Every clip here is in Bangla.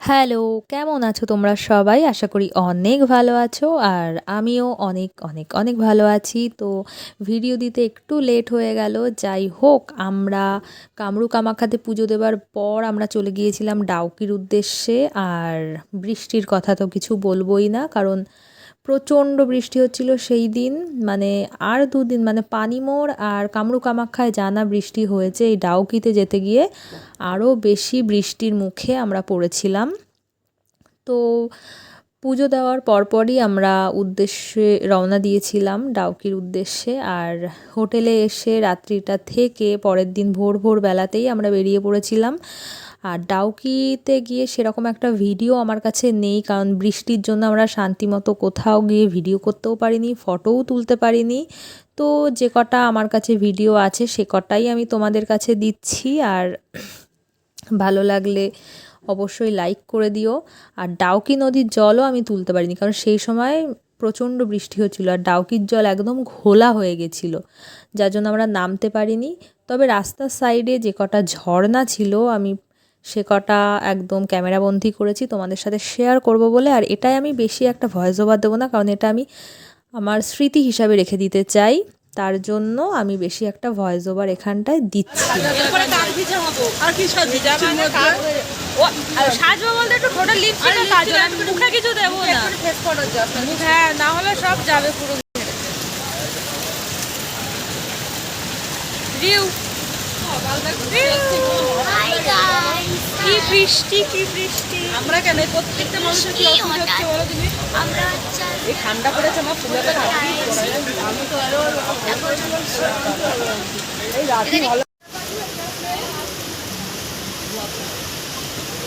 হ্যালো, কেমন আছো তোমরা সবাই? আশা করি অনেক ভালো আছো আর আমিও অনেক অনেক অনেক ভালো আছি। তো ভিডিও দিতে একটু লেট হয়ে গেল। যাই হোক, আমরা কামরু কামাখাতে পুজো দেবার পর আমরা চলে গিয়েছিলাম ডাউকির উদ্দেশ্যে। আর বৃষ্টির কথা তো কিছু বলবোই না, কারণ প্রচণ্ড বৃষ্টি হচ্ছিল সেই দিন। মানে আর দুদিন মানে পানিমোড় আর কামরু কামাখ্যায় জানা বৃষ্টি হয়েছে এই ডাউকিতে যেতে গিয়ে আরও বেশি বৃষ্টির মুখে আমরা পড়েছিলাম। তো পুজো দেওয়ার পরপরই আমরা উদ্দেশ্যে রওনা দিয়েছিলাম ডাউকির উদ্দেশ্যে। আর হোটেলে এসে রাত্রিটা থেকে পরের দিন ভোর ভোর বেলাতেই আমরা বেরিয়ে পড়েছিলাম। আর ডাউকিতে গিয়ে সেরকম একটা ভিডিও আমার কাছে নেই, কারণ বৃষ্টির জন্য আমরা শান্তিমতো কোথাও গিয়ে ভিডিও করতেও পারিনি, ফটোও তুলতে পারিনি। তো যে কটা আমার কাছে ভিডিও আছে সে কটাই আমি তোমাদের কাছে দিচ্ছি। আর ভালো লাগলে অবশ্যই লাইক করে দিও আর ডাউকি নদীর জলও আমি তুলতে পারিনি কারণ সেই সময় প্রচণ্ড বৃষ্টি হচ্ছিল আর ডাউকির জল একদম ঘোলা হয়ে গেছিল যার জন্য আমরা নামতে পারিনি তবে রাস্তার সাইডে যে কটা ঝর্ণা ছিল আমি সে কটা একদম ক্যামেরাবন্দি করেছি তোমাদের সাথে শেয়ার করব বলে আর এটাই আমি বেশি একটা ভয়েস ওভার দেবো না কারণ এটা আমি আমার স্মৃতি হিসাবে রেখে দিতে চাই তার জন্য আমি বেশি একটা ভয়েস ওভার এখানটায় দিচ্ছি সাজবো বলতে একটু টোটাল লিপস্টিক আর কাজল আমি মুখে কিছু দেবো না। ফেস পাউডার জাস্ট হ্যাঁ না হলে সব যাবে পুরো রিউ কি বৃষ্টি কি বৃষ্টি। আমরা কেন? প্রত্যেকটা মানুষের কি অসুবিধা হচ্ছে বলো তুমি? আমরা এই ঠান্ডা পড়েছে আমার ফুলাতে এই রাতে ভালো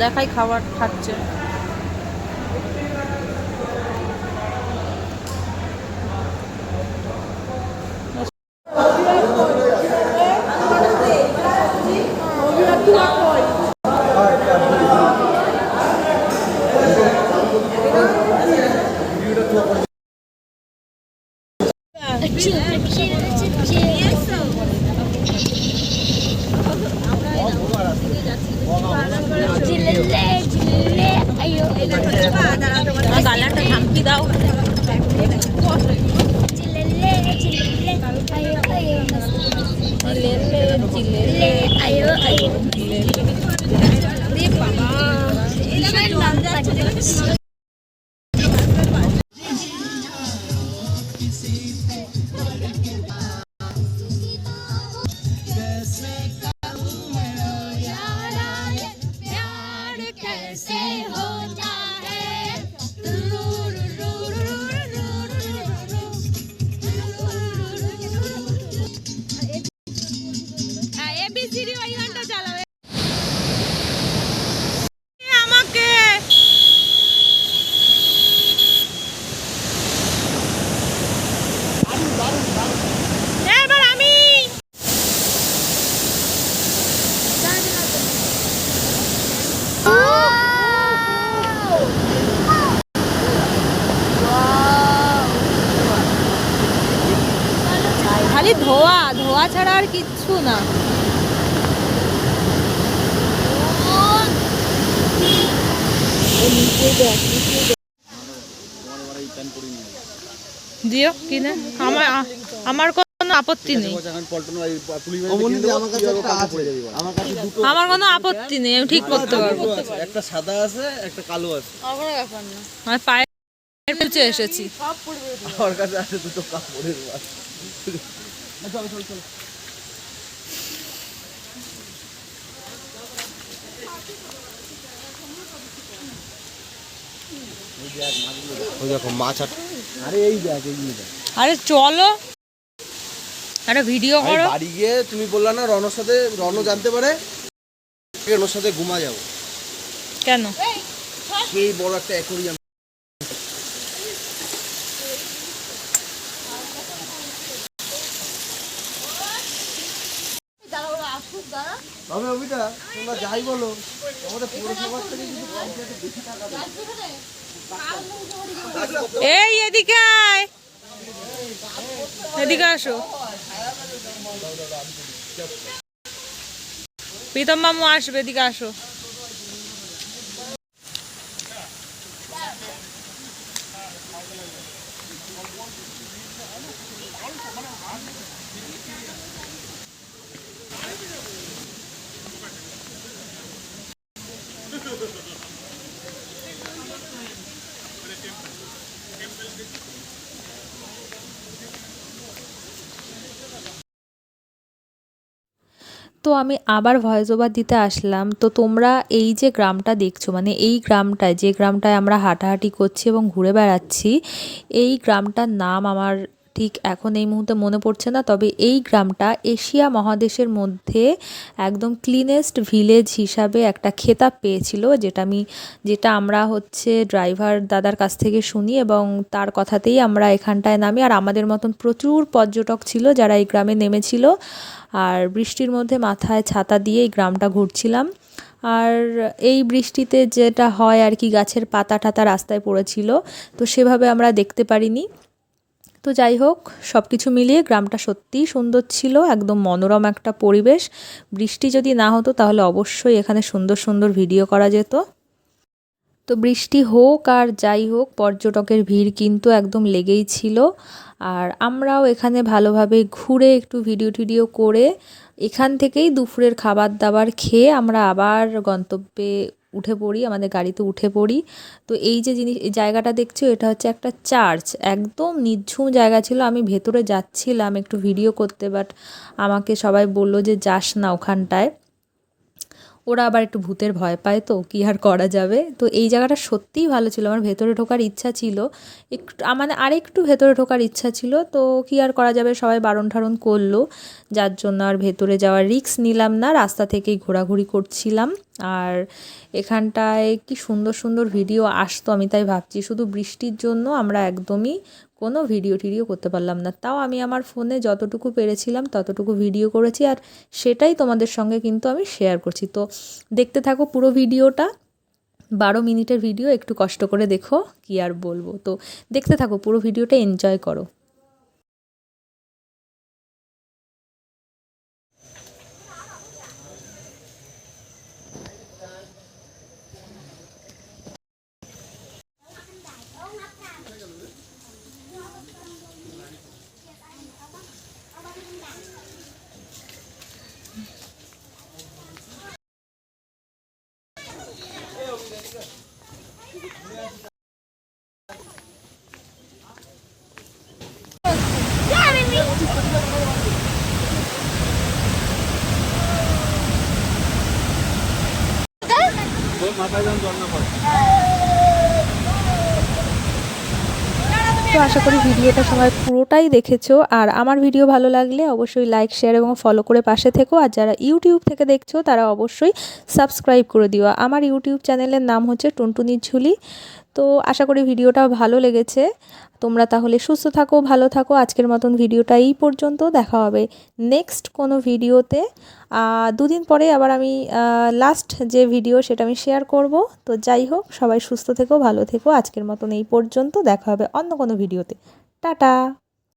দেখাই খাবার খাচ্ছে। chill, চিল্লে চিল্লে আয়ো গালাটা ধামকি দাও চিল্লে ছাড়া আর কিচ্ছু না। দিও কিনে। আমার আমার কোনো আপত্তি নেই। আমার কোনো আপত্তি নেই আমি ঠিক করতে পারব। একটা সাদা আছে একটা কালো আছে। আমার পায়ের পুচে এসেছি। আমার কাছে আছে দুটো কাপড়ের ওই দেখো মাছ আরে এই দেখ এই দেখ। আরে চলো। একটা ভিডিও করো। বাড়ি গিয়ে তুমি বললা না রনর সাথে রন জানতে পারে রনর সাথে ঘুমা যাব। কেন? সেই বড় একটা অ্যাকোরিয়াম তবে অভিটা তোমরা যাই বলো। আমাদের পৌরসভার থেকে কিন্তু পঞ্চায়েতে বেশি টাকা দেয় এই এদিকে আয়। এদিকে আসো। প্রীতম মামু আসবে এদিকে আসো। তো আমি আবার ভয়েস ওভার দিতে আসলাম। তো তোমরা এই যে গ্রামটা দেখছ মানে এই গ্রামটায়, যে গ্রামটায় আমরা হাঁটাহাঁটি করছি এবং ঘুরে বেড়াচ্ছি, এই গ্রামটার নাম আমার ঠিক এখন এই মুহূর্তে মনে পড়ছে না, তবে এই গ্রামটা এশিয়া মহাদেশের মধ্যে একদম ক্লিনেস্ট ভিলেজ হিসাবে একটা খেতাব পেয়েছিল, যেটা আমি, যেটা আমরা হচ্ছে ড্রাইভার দাদার কাছ থেকে শুনি এবং তার কথাতেই আমরা এখানটায় নামি। আর আমাদের মতন প্রচুর পর্যটক ছিল যারা এই গ্রামে নেমেছিল, আর বৃষ্টির মধ্যে মাথায় ছাতা দিয়ে এই গ্রামটা ঘুরছিলাম। আর এই বৃষ্টিতে যেটা হয় আর কি, গাছের পাতা টাতা রাস্তায় পড়েছিল, তো সেভাবে আমরা দেখতে পারিনি। তো যাই হোক সব কিছু মিলিয়ে গ্রামটা সত্যিই সুন্দর ছিল, একদম মনোরম একটা পরিবেশ। বৃষ্টি যদি না হতো তাহলে অবশ্যই এখানে সুন্দর সুন্দর ভিডিও করা যেত। তো বৃষ্টি হোক আর যাই হোক, পর্যটকের ভিড় কিন্তু একদম লেগেই ছিল। আর আমরাও এখানে ভালোভাবে ঘুরে একটু ভিডিও টিডিও করে, এখান থেকেই দুপুরের খাবার দাবার খেয়ে আমরা আবার গন্তব্যে উঠে পড়ি, আমাদের গাড়িতে উঠে পড়ি। তো এই যে জিনিস, এই জায়গাটা দেখছ, এটা হচ্ছে একটা চার্চ। একদম নিঝুম জায়গা ছিল, আমি ভেতরে যাচ্ছিলাম একটু ভিডিও করতে বাট আমাকে সবাই বলল যে যাস না ওখানটায়। ওরা আবার একটু ভূতের ভয় পায় তো, কী আর করা যাবে? তো এই জায়গাটা সত্যিই ভালো ছিল। আমার ভেতরে ঢোকার ইচ্ছা ছিল। একটু মানে আরেকটু ভেতরে ঢোকার ইচ্ছা ছিল। তো কী আর করা যাবে? সবাই বারণ ঠারণ করল। যার জন্য আর ভেতরে যাওয়ার রিক্স নিলাম না। রাস্তা থেকেই ঘোরাঘুরি করছিলাম। আর এখানটায় কি সুন্দর সুন্দর ভিডিও আসতো আমি তাই ভাবছি। শুধু বৃষ্টির জন্য আমরা একদমই কোনো ভিডিও টিডিও করতে পারলাম না। তাও আমি আমার ফোনে যতটুকু পেরেছিলাম, ততটুকু ভিডিও করেছি আর সেটাই তোমাদের সঙ্গে কিন্তু আমি শেয়ার করছি। তো দেখতে থাকো পুরো ভিডিওটা বারো মিনিটের ভিডিও একটু কষ্ট করে দেখো কি আর বলব। তো দেখতে থাকো পুরো ভিডিওটা এনজয় করো। তো আশা করি ভিডিওটা সবাই পুরোটাই দেখেছ। আর আমার ভিডিও ভালো লাগলে অবশ্যই লাইক শেয়ার এবং ফলো করে পাশে থেকো। আর যারা ইউটিউব থেকে দেখছ, তারা অবশ্যই সাবস্ক্রাইব করে দিও। আমার ইউটিউব চ্যানেলের নাম হচ্ছে টুনটুনির ঝুলি। তো আশা করি ভিডিওটা ভালো লেগেছে। তোমরা তাহলে সুস্থ থাকো, ভালো থাকো। আজকের মতন ভিডিওটা এই পর্যন্ত। দেখা হবে নেক্সট কোনো ভিডিওতে। দুদিন পরে আবার আমি লাস্ট যে ভিডিও সেটা আমি শেয়ার করব। তো যাই হোক, সবাই সুস্থ থেকো, ভালো থেকো। আজকের মতন এই পর্যন্ত। দেখা হবে অন্য কোনো ভিডিওতে। টাটা!